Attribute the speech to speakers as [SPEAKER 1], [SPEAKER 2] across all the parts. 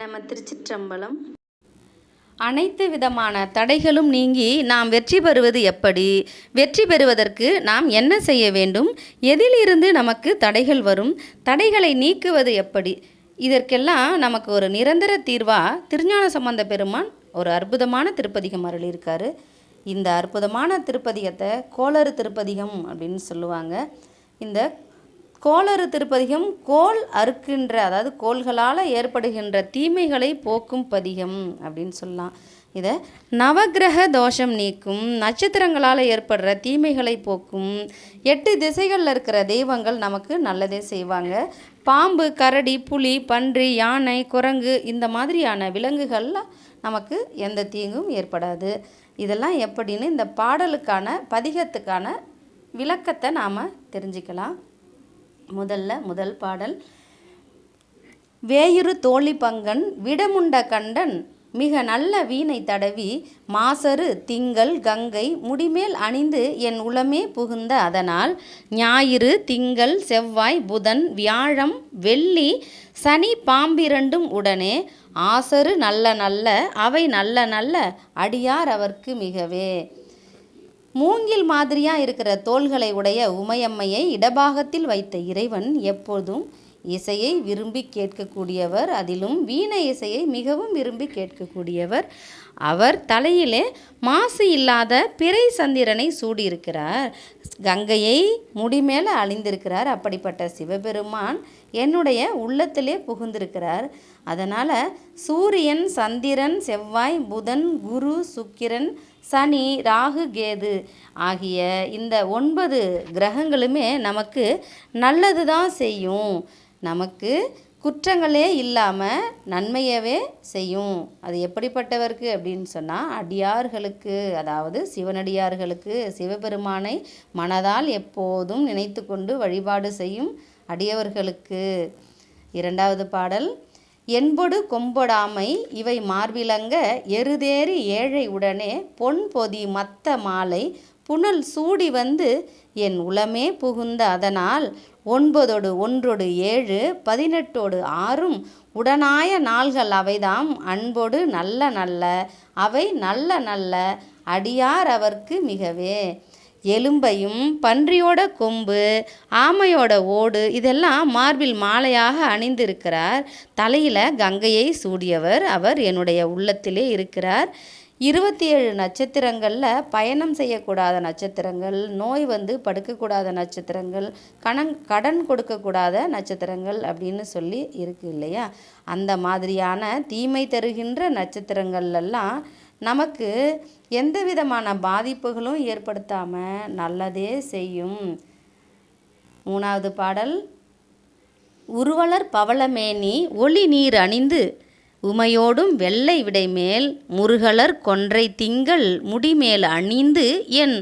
[SPEAKER 1] நம்ம திருச்சிற்றம்பலம்.
[SPEAKER 2] அனைத்து விதமான தடைகளும் நீங்கி நாம் வெற்றி பெறுவது எப்படி? வெற்றி பெறுவதற்கு நாம் என்ன செய்ய வேண்டும்? எதிலிருந்து நமக்கு தடைகள் வரும்? தடைகளை நீக்குவது எப்படி? இதற்கெல்லாம் நமக்கு ஒரு நிரந்தர தீர்வாக திருஞான சம்பந்த பெருமான் ஒரு அற்புதமான திருப்பதிகம் அருளியிருக்காரு. இந்த அற்புதமான திருப்பதிகத்தை கோளறு திருப்பதிகம் அப்படின்னு சொல்லுவாங்க. இந்த கோளறு திருப்பதிகம் கோல் அறுக்கின்ற அதாவது கோள்களால் ஏற்படுகின்ற தீமைகளை போக்கும் பதிகம் அப்படின்னு சொல்லலாம். இதை நவக்கிரக தோஷம் நீக்கும் நட்சத்திரங்களால் ஏற்படுற தீமைகளை போக்கும் எட்டு திசைகளில் இருக்கிற தெய்வங்கள் நமக்கு நல்லதே செய்வாங்க. பாம்பு கரடி புலி பன்றி யானை குரங்கு இந்த மாதிரியான விலங்குகள்லாம் நமக்கு எந்த தீங்கும் ஏற்படாது. இதெல்லாம் எப்படின்னு இந்த பாடலுக்கான பதிகத்துக்கான விளக்கத்தை நாம் தெரிஞ்சுக்கலாம். முதல்ல முதல் பாடல். வேயுறு தோழி பங்கன் விடமுண்ட கண்டன் மிக நல்ல வீணை தடவி மாசரு திங்கள் கங்கை முடிமேல் அணிந்து என் உளமே புகுந்த அதனால் ஞாயிறு திங்கள் செவ்வாய் புதன் வியாழம் வெள்ளி சனி பாம்பிரண்டும் உடனே ஆசரு நல்ல நல்ல அவை நல்ல நல்ல அடியார் அவர்க்கு மிகவே. மூங்கில் மாதிரியா இருக்கிற தோள்களை உடைய உமையம்மையை இடபாகத்தில் வைத்த இறைவன் எப்போதும் இசையை விரும்பி கேட்கக்கூடியவர். அதிலும் வீண இசையை மிகவும் விரும்பி கேட்கக்கூடியவர். அவர் தலையிலே மாசு இல்லாத பிறை சந்திரனை சூடியிருக்கிறார். கங்கையை முடிமேல அழிந்திருக்கிறார் அப்படிப்பட்ட சிவபெருமான் என்னுடைய உள்ளத்திலே புகுந்திருக்கிறார். அதனால் சூரியன் சந்திரன் செவ்வாய் புதன் குரு சுக்கிரன் சனி ராகு கேது ஆகிய இந்த ஒன்பது கிரகங்களுமே நமக்கு நல்லது தான் செய்யும். நமக்கு குற்றங்களே இல்லாமல் நன்மையவே செய்யும். அது எப்படிப்பட்டவருக்கு அப்படின்னு சொன்னால் அடியார்களுக்கு அதாவது சிவனடியார்களுக்கு சிவபெருமானை மனதால் எப்போதும் நினைத்து கொண்டு வழிபாடு செய்யும் அடியவர்களுக்கு. இரண்டாவது பாடல் என்பொடு கொம்பொடாமை இவை மார்பிலங்க எருதேறி ஏழை உடனே பொன் பொதி மத்த மாலை புனல் சூடி வந்து என் உளமே புகுந்த அதனால் ஒன்பதொடு ஒன்றொடு ஏழு பதினெட்டோடு ஆறும் உடனாய நாள்கள் அவைதாம் அன்பொடு நல்ல நல்ல அவை நல்ல நல்ல அடியார் அவர்க்கு மிகவே. எலும்பையும் பன்றியோட கொம்பு ஆமையோட ஓடு இதெல்லாம் மார்பில் மாலையாக அணிந்திருக்கிறார். தலையில் கங்கையை சூடியவர் அவர் என்னுடைய உள்ளத்திலே இருக்கிறார். இருபத்தி ஏழு நட்சத்திரங்களில் பயணம் செய்யக்கூடாத நட்சத்திரங்கள் நோய் வந்து படுக்கக்கூடாத நட்சத்திரங்கள் கணன் கடன் கொடுக்கக்கூடாத நட்சத்திரங்கள் அப்படின்னு சொல்லி இருக்கு இல்லையா? அந்த மாதிரியான தீமை தருகின்ற நட்சத்திரங்கள்லாம் நமக்கு எந்த விதமான பாதிப்புகளும் ஏற்படுத்தாமல் நல்லதே செய்யும். மூணாவது பாடல். உருவலர் பவளமேனி ஒளி நீர் அணிந்து உமையோடும் வெள்ளை விடைமேல் முருகலர் கொன்றை திங்கள் முடிமேல் அணிந்து என்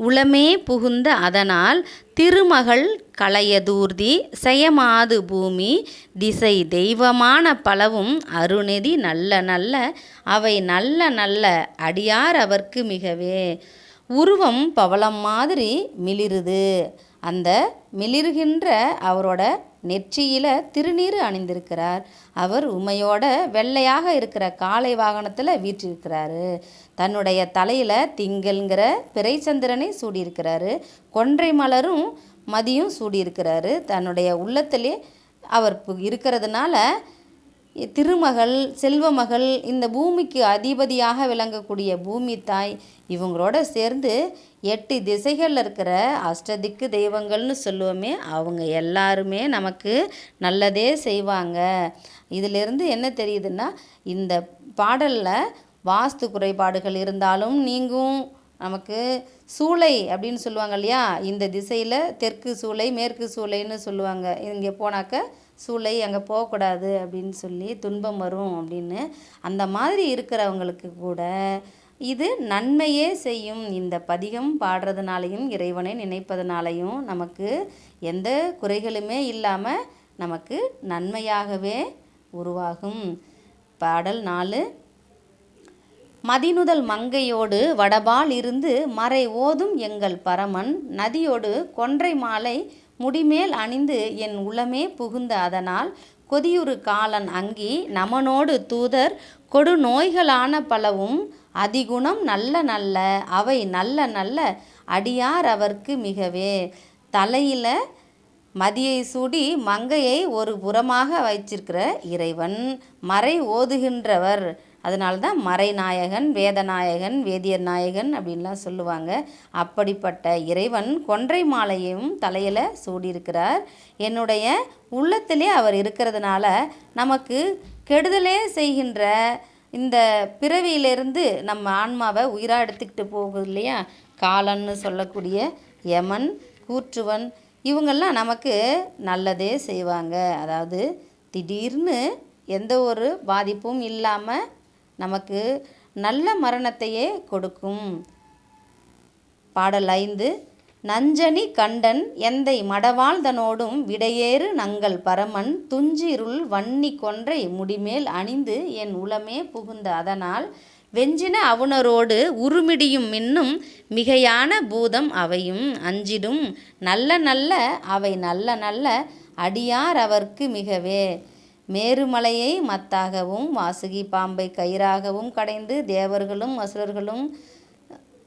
[SPEAKER 2] உளமே புகுந்த அதனால் திருமகள் களையதூர்தி செயமாது பூமி திசை தெய்வமான பலவும் அருணெதி நல்ல நல்ல அவை நல்ல நல்ல அடியார் அவர்க்கு மிகவே. உருவம் பவளம் மாதிரி மிளிருது. அந்த மிளிர்கின்ற அவரோட நெற்றியில் திருநீர் அணிந்திருக்கிறார். அவர் உமையோட வெள்ளையாக இருக்கிற காலை வாகனத்தில் வீற்றிருக்கிறாரு. தன்னுடைய தலையில் திங்கள்ங்கிற பிறைச்சந்திரனை சூடியிருக்கிறாரு. கொன்றை மலரும் மதியும் சூடியிருக்கிறாரு. தன்னுடைய உள்ளத்திலே அவர் இருக்கிறதுனால திருமகள் செல்வமகள் இந்த பூமிக்கு அதிபதியாக விளங்கக்கூடிய பூமி தாய் இவங்களோட சேர்ந்து எட்டு திசைகளில் இருக்கிற அஷ்டதிக்கு தெய்வங்கள்னு சொல்லுவோமே அவங்க எல்லாருமே நமக்கு நல்லதே செய்வாங்க. இதிலிருந்து என்ன தெரியுதுன்னா இந்த பாடலில் வாஸ்து குறைபாடுகள் இருந்தாலும் நீங்கும். நமக்கு சூளை அப்படின்னு சொல்லுவாங்க இல்லையா? இந்த திசையில் தெற்கு சூளை மேற்கு சூளைன்னு சொல்லுவாங்க. இங்கே போனாக்க சூளை அங்கே போகக்கூடாது அப்படின்னு சொல்லி துன்பம் வரும் அப்படின்னு. அந்த மாதிரி இருக்கிறவங்களுக்கு கூட இது நன்மையே செய்யும். இந்த பதிகம் பாடுறதுனாலையும் இறைவனை நினைப்பதனாலையும் நமக்கு எந்த குறைகளுமே இல்லாமல் நமக்கு நன்மையாகவே உருவாகும். பாடல் நாலு. மதினுதல் மங்கையோடு வடபால் இருந்து மறை ஓதும் எங்கள் பரமன். நதியோடு கொன்றை மாலை முடிமேல் அணிந்து என் உளமே புகுந்த அதனால் கொதியுறு காலன் அங்கி நமனோடு தூதர் கொடு நோய்களான பலவும் அதிகுணம் நல்ல நல்ல அவை நல்ல நல்ல அடியார் அவர்க்கு மிகவே. தலையில் மதியை சூடி மங்கையை ஒரு புறமாக வைச்சிருக்கிற இறைவன். மறை ஓதுகின்றவர். அதனால தான் மறைநாயகன் வேதநாயகன் வேதியர் நாயகன் அப்படின்லாம் சொல்லுவாங்க. அப்படிப்பட்ட இறைவன் கொன்றை மாலையும் தலையில் சூடியிருக்கிறார். என்னுடைய உள்ளத்திலே அவர் இருக்கிறதுனால நமக்கு கெடுதலே செய்கின்ற இந்த பிறவியிலிருந்து நம்ம ஆன்மாவை உயிராக எடுத்துக்கிட்டு போகுது இல்லையா? காலன்னு சொல்லக்கூடிய யமன் கூற்றுவன் இவங்கெல்லாம் நமக்கு நல்லதே செய்வாங்க. அதாவது திடீர்னு எந்த ஒரு பாதிப்பும் இல்லாமல் நமக்கு நல்ல மரணத்தையே கொடுக்கும். பாடல் ஐந்து நஞ்சனி கண்டன் எந்தை மடவாழ்தனோடும் விடையேறு நங்கள் பரமன் துஞ்சிருள் வன்னி கொன்றை முடிமேல் அணிந்து என் உளமே புகுந்த அதனால் வெஞ்சின அவுணரோடு உருமிடியும் மின்னும் மிகையான பூதம் அவையும் அஞ்சிடும். நல்ல நல்ல அவை நல்ல நல்ல அடியார் அவர்க்கு மிகவே. மேருமலையை மத்தாகவும் வாசுகி பாம்பை கயிறாகவும் கடைந்து தேவர்களும் அசுரர்களும்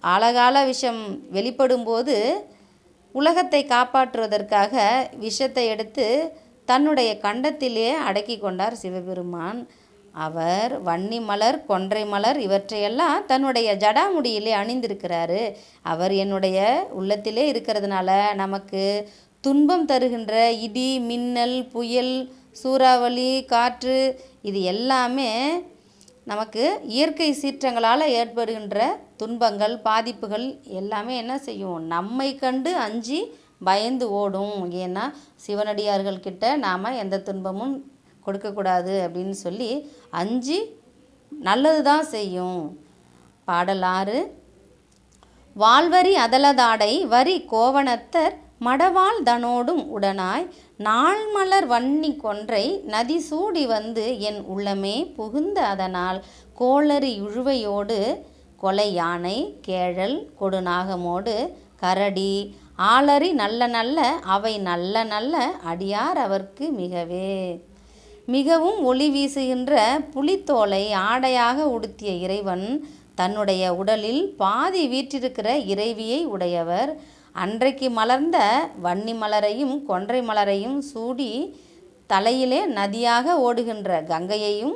[SPEAKER 2] ஆழகால விஷம் வெளிப்படும்போது உலகத்தை காப்பாற்றுவதற்காக விஷத்தை எடுத்து தன்னுடைய கண்டத்திலே அடக்கி கொண்டார் சிவபெருமான். அவர் வன்னி மலர் கொன்றை மலர் இவற்றையெல்லாம் தன்னுடைய ஜடாமுடியிலே அணிந்திருக்கிறாரு. அவர் என்னுடைய உள்ளத்திலே இருக்கிறதுனால நமக்கு துன்பம் தருகின்ற இடி மின்னல் புயல் சூறாவளி காற்று இது எல்லாமே நமக்கு இயற்கை சீற்றங்களால் ஏற்படுகின்ற துன்பங்கள் பாதிப்புகள் எல்லாமே என்ன செய்யும்? நம்மை கண்டு அஞ்சு பயந்து ஓடும். ஏன்னா சிவனடியார்கள் கிட்ட நாம் எந்த துன்பமும் கொடுக்கக்கூடாது அப்படின்னு சொல்லி அஞ்சு நல்லது தான் செய்யும். பாடல் ஆறு வால்வரி அதலதாடை வரி கோவணத்தர் மடவாள் தனோடும் உடனாய் நாள்மலர் வன்னி கொன்றை நதி சூடி வந்து என் உள்ளமே புகுந்த அதனால் கோளரி இழுவையோடு கொலை யானை கேழல் கொடுநாகமோடு கரடி ஆளறி நல்ல நல்ல அவை நல்ல நல்ல அடியார் அவர்க்கு மிகவே. மிகவும் ஒளி வீசுகின்ற புலித்தோலை ஆடையாக உடுத்திய இறைவன் தன்னுடைய உடலில் பாதி வீற்றிருக்கிற இறைவியை உடையவர். அன்றைக்கு மலர்ந்த வன்னி மலரையும் கொன்றை மலரையும் சூடி தலையிலே நதியாக ஓடுகின்ற கங்கையையும்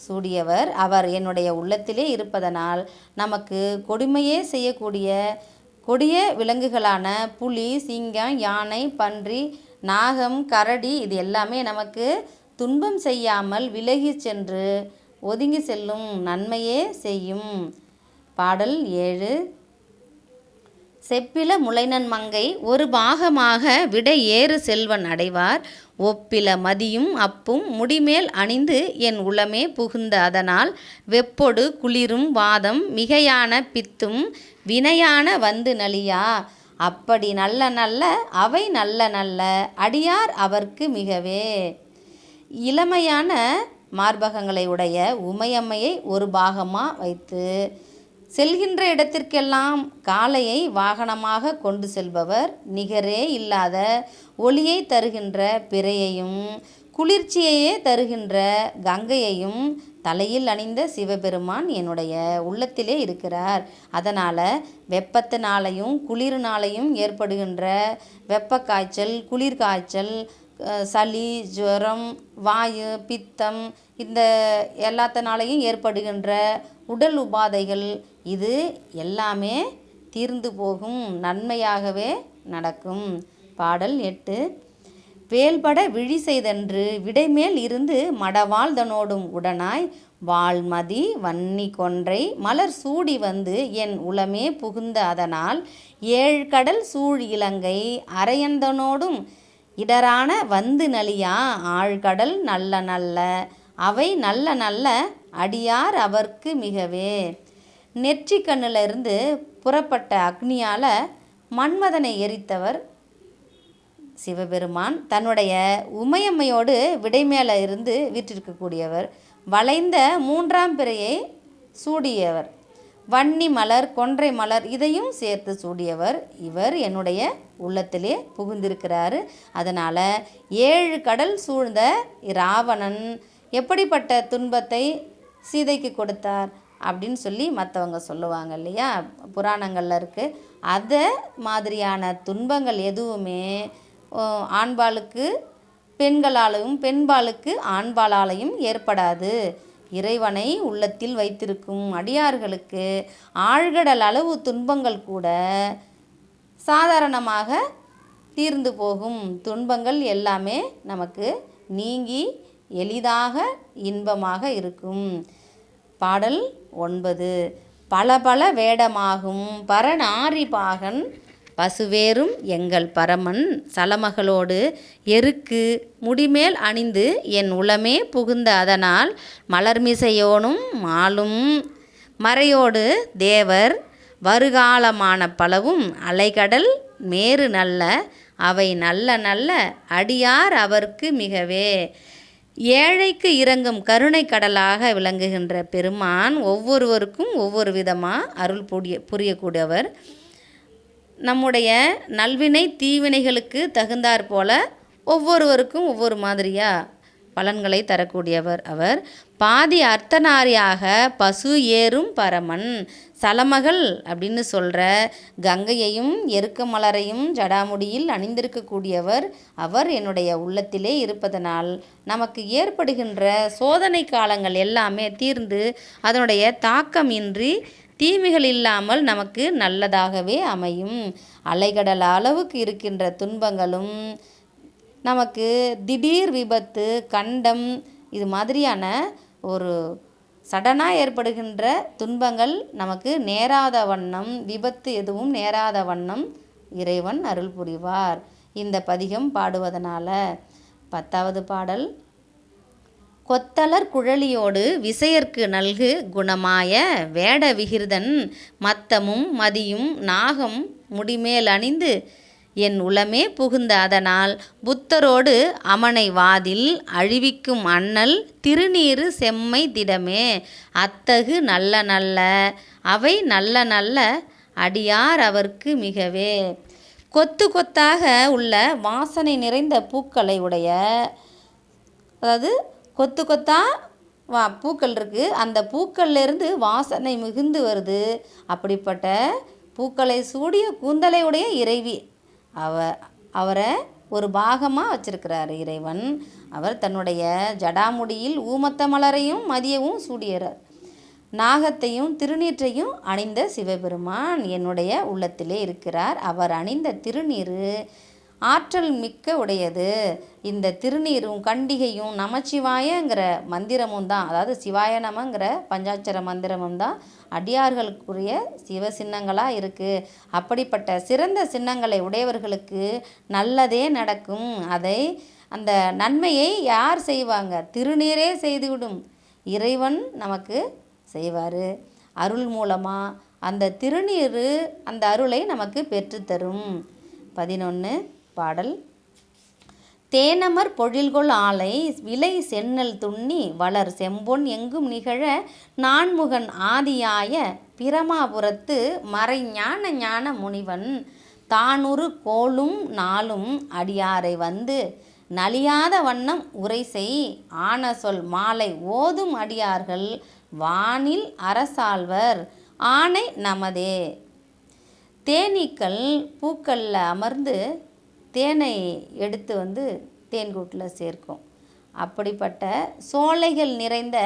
[SPEAKER 2] சூடியவர். அவர் என்னுடைய உள்ளத்திலே இருப்பதனால் நமக்கு கொடுமையே செய்யக்கூடிய கொடிய விலங்குகளான புலி சிங்கம் யானை பன்றி நாகம் கரடி இது எல்லாமே நமக்கு துன்பம் செய்யாமல் விலகி சென்று ஒதுங்கி செல்லும் நன்மையே செய்யும். பாடல் ஏழு. செப்பில முளைனன் மங்கை ஒரு பாகமாக விடை ஏறு செல்வன் அடைவார். ஒப்பில மதியும் அப்பும் முடிமேல் அணிந்து என் உளமே புகுந்த அதனால் வெப்பொடு குளிரும் வாதம் மிகையான பித்தும் வினையான வந்து நலியா. அப்படி நல்ல நல்ல அவை நல்ல நல்ல அடியார் அவர்க்கு மிகவே. இளமையான மார்பகங்களை உடைய உமையம்மையை ஒரு பாகமாக வைத்து செல்கின்ற இடத்திற்கெல்லாம் காளையை வாகனமாக கொண்டு செல்பவர் நிகரே இல்லாத ஒளியை தருகின்ற பிறையையும் குளிர்ச்சியையே தருகின்ற கங்கையையும் தலையில் அணிந்த சிவபெருமான் என்னுடைய உள்ளத்திலே இருக்கிறார். அதனால் வெப்பத்தினாலையும் குளிர்னாலையும் ஏற்படுகின்ற வெப்ப காய்ச்சல் குளிர் காய்ச்சல் சளி ஜுரம் வாயு பித்தம் இந்த எல்லாத்தினாலையும் ஏற்படுகின்ற உடல் உபாதைகள் இது எல்லாமே தீர்ந்து போகும் நன்மையாகவே நடக்கும். பாடல் எட்டு. வேல்பட விழி செய்தன்று விடைமேல் இருந்து மடவாழ்தனோடும் உடனாய் வாழ்மதி வன்னி கொன்றை மலர் சூடி வந்து என் உளமே புகுந்த அதனால் ஏழு கடல் சூழ் இலங்கை அரையந்தனோடும் இடரான வந்து நலியா ஆழ்கடல் நல்ல நல்ல அவை நல்ல நல்ல அடியார் அவர்க்கு மிகவே. நெற்றி கண்ணிலிருந்து புறப்பட்ட அக்னியால் மன்மதனை எரித்தவர் சிவபெருமான். தன்னுடைய உமையம்மையோடு விடைமேல இருந்து வீற்றிருக்கக்கூடியவர். வளைந்த மூன்றாம் பிறையை சூடியவர். வன்னி மலர் கொன்றை மலர் இதையும் சேர்த்து சூடியவர். இவர் என்னுடைய உள்ளத்திலே புகுந்திருக்கிறாரு. அதனால் ஏழு கடல் சூழ்ந்த ராவணன் எப்படிப்பட்ட துன்பத்தை சீதைக்கு கொடுத்தார் அப்படின்னு சொல்லி மற்றவங்க சொல்லுவாங்க இல்லையா? புராணங்களில் இருக்குது அதை மாதிரியான துன்பங்கள் எதுவுமே ஆண்பாளுக்கு பெண்களாலும் பெண்பாளுக்கு ஆண்பாலாலையும் ஏற்படாது. இறைவனை உள்ளத்தில் வைத்திருக்கும் அடியார்களுக்கு ஆழ்கடல் அளவு துன்பங்கள் கூட சாதாரணமாக தீர்ந்து போகும். துன்பங்கள் எல்லாமே நமக்கு நீங்கி எளிதாக இன்பமாக இருக்கும். பாடல் ஒன்பது. பல பல வேடமாகும். பரநாரி பாகன் பசுவேறும் எங்கள் பரமன் சலமகளோடு எருக்கு முடிமேல் அணிந்து என் உளமே புகுந்த அதனால் மலர்மிசையோனும் மாலும். மறையோடு தேவர் வருகாலமான பலவும் அலைகடல் மேறு நல்ல அவை நல்ல நல்ல அடியார் அவர்க்கு மிகவே. ஏழைக்கு இறங்கும் கருணை கடலாக விளங்குகின்ற பெருமான் ஒவ்வொருவருக்கும் ஒவ்வொரு விதமாக அருள் புரிய புரியக்கூடியவர். நம்முடைய நல்வினை தீவினைகளுக்கு தகுந்தாற் போல ஒவ்வொருவருக்கும் ஒவ்வொரு மாதிரியாக பலன்களை தரக்கூடியவர் அவர். பாதி அர்த்தநாரியாக பசு ஏறும் பரமன். சலமகள் அப்படின்னு சொல்கிற கங்கையையும் எருக்க மலரையும் ஜடாமுடியில் அணிந்திருக்கக்கூடியவர் அவர் என்னுடைய உள்ளத்திலே இருப்பதனால் நமக்கு ஏற்படுகின்ற சோதனை காலங்கள் எல்லாமே தீர்ந்து அதனுடைய தாக்கம் இன்றி தீமைகள் இல்லாமல் நமக்கு நல்லதாகவே அமையும். அலைகடல் அளவுக்கு இருக்கின்ற துன்பங்களும் நமக்கு திடீர் விபத்து கண்டம் இது மாதிரியான ஒரு சடனாக ஏற்படுகின்ற துன்பங்கள் நமக்கு நேராத வண்ணம் விபத்து எதுவும் நேராத வண்ணம் இறைவன் அருள் புரிவார். இந்த பதிகம் பாடுவதனால பத்தாவது பாடல். கொத்தலர் குழலியோடு விசையர்க்கு நல்கு குணமாய வேட விகிர்தன் மத்தமும் மதியும் நாகம் முடிமேல் அணிந்து என் உளமே புகுந்த அதனால் புத்தரோடு அமனை வாதில் அழிவிக்கும் அண்ணல் திருநீறு செம்மை திடமே. அத்தகு நல்ல நல்ல அவை நல்ல நல்ல அடியார் அவர்க்கு மிகவே. கொத்து கொத்தாக உள்ள வாசனை நிறைந்த பூக்களை உடைய அதாவது கொத்து கொத்தா வா பூக்கள் இருக்குது அந்த பூக்கள்லேருந்து வாசனை மிகுந்து வருது. அப்படிப்பட்ட பூக்களை சூடிய கூந்தலை உடைய இறைவி அவ அவரை ஒரு பாகமாக வச்சிருக்கிறார் இறைவன். அவர் தன்னுடைய ஜடாமுடியில் ஊமத்த மலரையும் மதியவும் சூடியறார். நாகத்தையும் திருநீற்றையும் அணிந்த சிவபெருமான் என்னுடைய உள்ளத்திலே இருக்கிறார். அவர் அணிந்த திருநீறு ஆற்றல் மிக்க உடையது. இந்த திருநீரும் கண்டிகையும் நமச்சிவாயங்கிற மந்திரமும் தான். அதாவது சிவாய நமங்கிற பஞ்சாட்சர மந்திரமும் தான். அடியார்களுக்குரிய சிவ சின்னங்களாக இருக்குது அப்படிப்பட்ட சிறந்த சின்னங்களை உடையவர்களுக்கு நல்லதே நடக்கும். அதை அந்த நன்மையை யார் செய்வாங்க? திருநீரே செய்துவிடும். இறைவன் நமக்கு செய்வார். அருள் மூலமாக அந்த திருநீர் அந்த அருளை நமக்கு பெற்றுத்தரும். பதினொன்று பாடல். தேனமர் பொழில்கொள் ஆலை விலை சென்னல் துண்ணி வளர் செம்பொன் எங்கும் நிகழ நான்முகன் ஆதியாய பிரமாபுரத்து மறைஞான ஞான முனிவன். தானுரு கோளும் நாளும் அடியாரை வந்து நலியாத வண்ணம் உரை செய் ஆன சொல் மாலை ஓதும் அடியார்கள் வானில் அரசாழ்வர் ஆணை நமதே. தேனீக்கள் பூக்களில் அமர்ந்து தேனை எடுத்து வந்து தேன்கூட்டில் சேர்க்கும். அப்படிப்பட்ட சோலைகள் நிறைந்த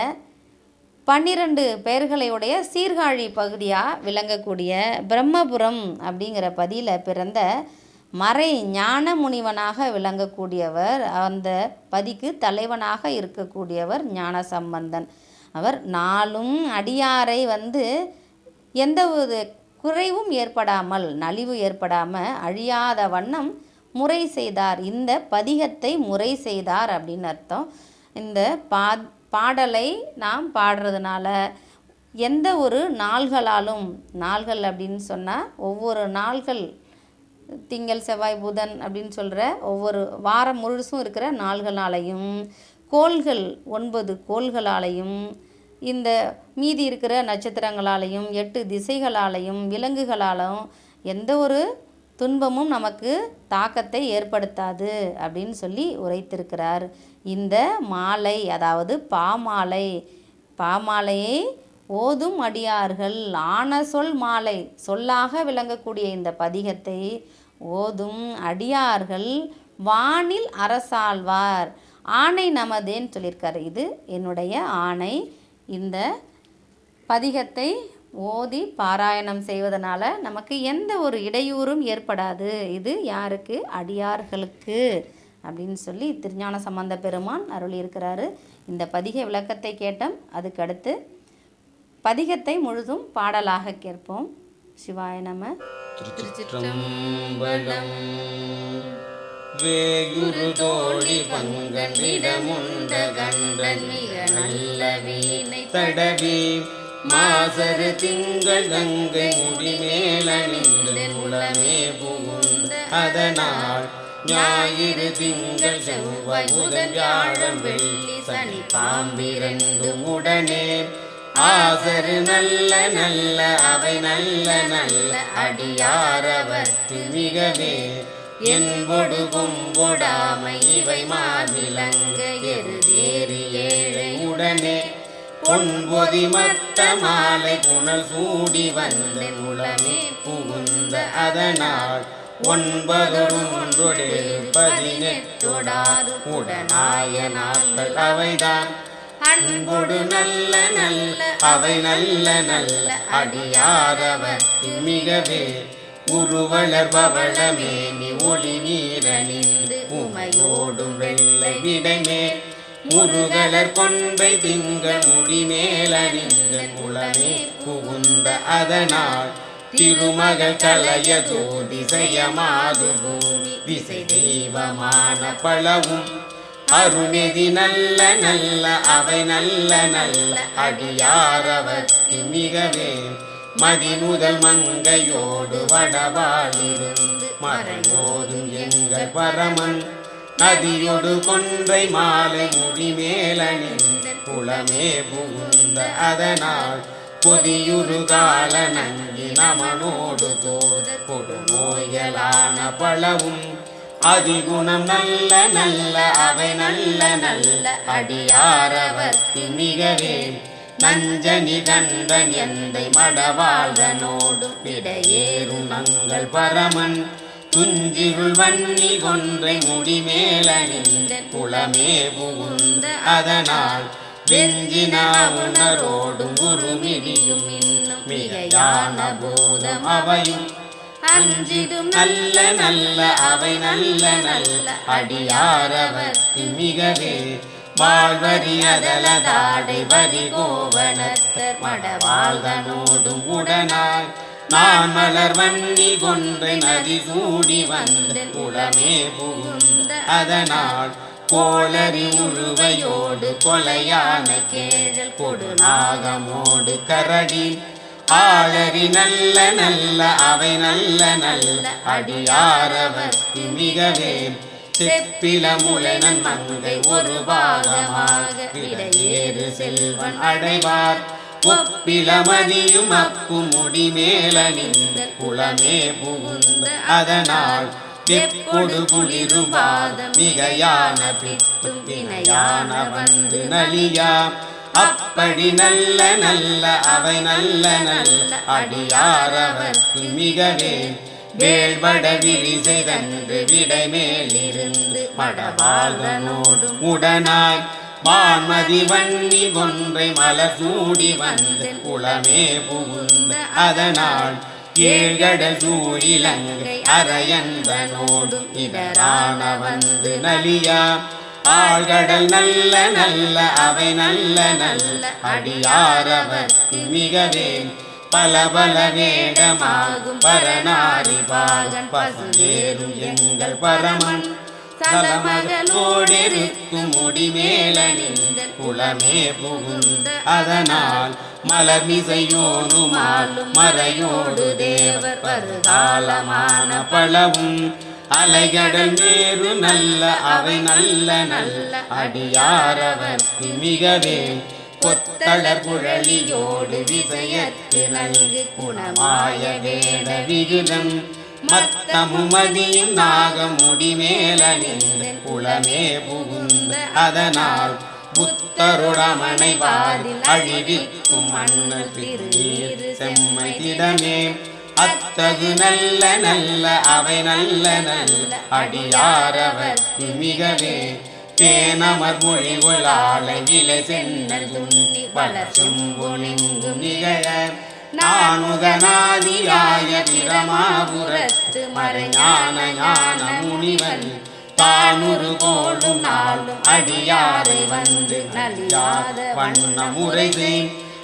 [SPEAKER 2] பன்னிரண்டு பெயர்களையுடைய சீர்காழி பகுதியாக விளங்கக்கூடிய பிரம்மபுரம் அப்படிங்கிற பதியில் பிறந்த மறை ஞான முனிவனாக விளங்கக்கூடியவர் அந்த பதிக்கு தலைவனாக இருக்கக்கூடியவர் ஞான சம்பந்தன் அவர் நாளும் அடியாரை வந்து எந்த ஒரு குறைவும் ஏற்படாமல் நலிவு ஏற்படாமல் அழியாத வண்ணம் முறை செய்தார். இந்த பதிகத்தை முறை செய்தார் அப்படின்னு அர்த்தம். இந்த பா பாடலை நாம் பாடுறதுனால எந்த ஒரு நாள்களாலும் நாள்கள் அப்படின்னு சொன்னால் ஒவ்வொரு நாள்கள் திங்கள் செவ்வாய் புதன் அப்படின்னு சொல்கிற ஒவ்வொரு வாரம் முழுசும் இருக்கிற நாள்களாலையும் கோள்கள் ஒன்பது கோள்களாலையும் இந்த மீதி இருக்கிற நட்சத்திரங்களாலையும் எட்டு திசைகளாலையும் விலங்குகளாலும் எந்த ஒரு துன்பமும் நமக்கு தாக்கத்தை ஏற்படுத்தாது அப்படின்னு சொல்லி உரைத்திருக்கிறார். இந்த மாலை அதாவது பாமாலை பாமாலையை ஓதும் அடியார்கள். ஆன சொல் மாலை சொல்லாக விளங்கக்கூடிய இந்த பதிகத்தை ஓதும் அடியார்கள் வானில் அரசாழ்வார். ஆணை நமதேன்னு சொல்லியிருக்காரு. இது என்னுடைய ஆணை. இந்த பதிகத்தை ஓதி பாராயணம் செய்வதனால நமக்கு எந்த ஒரு இடையூறும் ஏற்படாது. இது யாருக்கு? அடியார்களுக்கு. அப்படின்னு சொல்லி திருஞான சம்பந்த பெருமான் அருளியிருக்கிறாரு. இந்த பதிக விளக்கத்தை கேட்டோம். அதுக்கடுத்து பதிகத்தை முழுதும் பாடலாக கேட்போம். சிவாய நம.
[SPEAKER 1] திருச்சிற்றம்பலம் வேகுரு தோழி கண்டன் மிக நல்ல வீணை தடவி மாசரு திங்கள் கங்கை முடிமேலணிந்து உளமே புகுந்த அதனால் ஞாயிறு திங்கள் செவ்வாய் முதல் வியாழன் வெள்ளி சனி பாம்பிரண்டும் உடனே. ஆசரு நல்ல நல்ல அவை நல்ல நல்ல அடியாரவர்க்கு மிகவே. என்பொடு கும்பொடாமை இவை மாதிலங்க எருதேறி ஏழை உடனே. பொன்பொதி மத்த மாலை புனல் சூடி வந்த உலமே புகுந்த அதனால் ஒன்பதொன்று பதினெட்டொடாறு உடனாய நாட்கள் அவைதான். அன்போடு நல்ல நல்ல அவை நல்ல நல்ல அடியாரவர்க்கு மிகவே உருவளர்பவளமே நீ ஒளி நீரணிந்து உமையோடும் வெள்ளை விடமே. முருகலர் கொன்றை திங்கள் முடிமேலணிந்த குளமே புகுந்த அதனால் திருமகள் கலைய ஜோதிசயமாது திசை தெய்வமான பழவும். அருணெதி நல்ல நல்ல அவை நல்ல நல்ல அடியாரவர்க்கு மிகவே. மதிமுதல் மங்கையோடு வடவாளிருந்து மறைமோதும் எங்கள் பரமன். நதியொடு கொன்றை மாலை முடிமேலணிந்த குளமே புகுந்த அதனால் பொதியுரு கால நங்கி நமனோடு தோத கொடுநோயலான பழவும் அதிகுணம் நல்ல நல்ல அவை நல்ல நல்ல அடியாரவர்த்தி மிகவே நஞ்சனி கண்டன் எந்தை மடவாழ்தனோடும் விடையேறும் நங்கள் பரமன் துஞ்சிருள் வன்னி கொன்றை முடிமேலணிந்த குளமே புகுந்த அதனால் வெஞ்சினா உணரோடும் குருமிடியும் இன்னும் மிகையான போதம் அவையும். அஞ்சிடும் நல்ல நல்ல அவை நல்ல நல்ல அடியாரவர்க்கு மிகவே வாழ்வரி அதல தாடை வரி கோவனத்தர் மடவாழ்தனோடும் உடனாய். நான் மலர் வன்னி கொன்று நதி கூடி வந்த குளமே புகுந்த அதனால் கோளறி உழுவையோடு கொலையான கேழல் கொடு நாகமோடு கரடி. ஆளறி நல்ல நல்ல அவை நல்ல நல்ல அடியாரவர்க்கு மிகவே செப்பில முளைனன் மங்கை ஒரு பாகமாக விடையேறு செல்வன் அடைவார். ஒப்பிலமதியும் அப்பு முடி மேலணிந்த குளமே புகுந்த அதனால் எப்பொடு குளிரும் மிகையான பித்தும் வினையான வந்து நலியா. அப்படி நல்ல நல்ல அவை நல்ல நல்ல அடியாரவர்க்கு மிகவே. வேள்வட விழி தன்று விடை மேலிருந்து மடவாழ்தனோடும் உடனாய் மான்மதி வன்னி ஒன்றை மலர் சூடி வந்து குளமே புகுந்த அதனால் கீழ்கடல் சூழிலங்கை அரையந்தனோடு இதரான வந்து நலியா. ஆழ்கடல் நல்ல நல்ல அவை நல்ல நல்ல அடியாரவர் மிகவே. பல பல வேடமாகும் பரநாரி பாகன் பசுவேறும் எங்கள் பரமன். சலமகளோடிருக்கும் முடிமேலணிந்த குளமே புகுந்த அதனால் மலர் மறையோடு தேவர் வருகாலமான பழவும். அலைகடல் மேரு நல்ல அவை நல்ல நல்ல அடியாரவர்க்கு மிகவே. கொத்தளர் குழலியோடு விசையத்து நல்கு குணமாய வேட விகிதம். மத்தமுமதியும் நாகமுடி மேலணிந்த குளமே புகுந்த அதனால் புத்தருடமனை வாதில் அழிவிக்கும் மன்னர் திருநீர் செம்மை திடமே. அத்தகு நல்ல நல்ல அவை நல்ல நல்ல அடியாரவர்க்கு மிகவே தேனமர் மொழி கொள்ளாளை இலை சென்னல் துண்ணி வளர் செம்பொனிங்கும் நிகழ நானுகநாதியாய பிரமாபுரத்து மறைஞான ஞான முனிவன் தானுரு கோளும் நாளும் அடியாரை வந்து நலியாத வண்ண முறைதே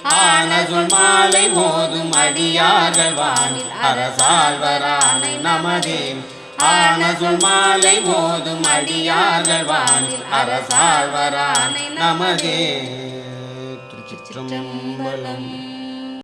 [SPEAKER 1] ஆன மாலை மோதும் அடியார்கள் வானில் அரசாழ்வரானை நமதே. ஆன மாலை மோதும் அடியார்கள் வானில் அரசாழ்வரானை நமதே. திருச்சிற்றம்பலம்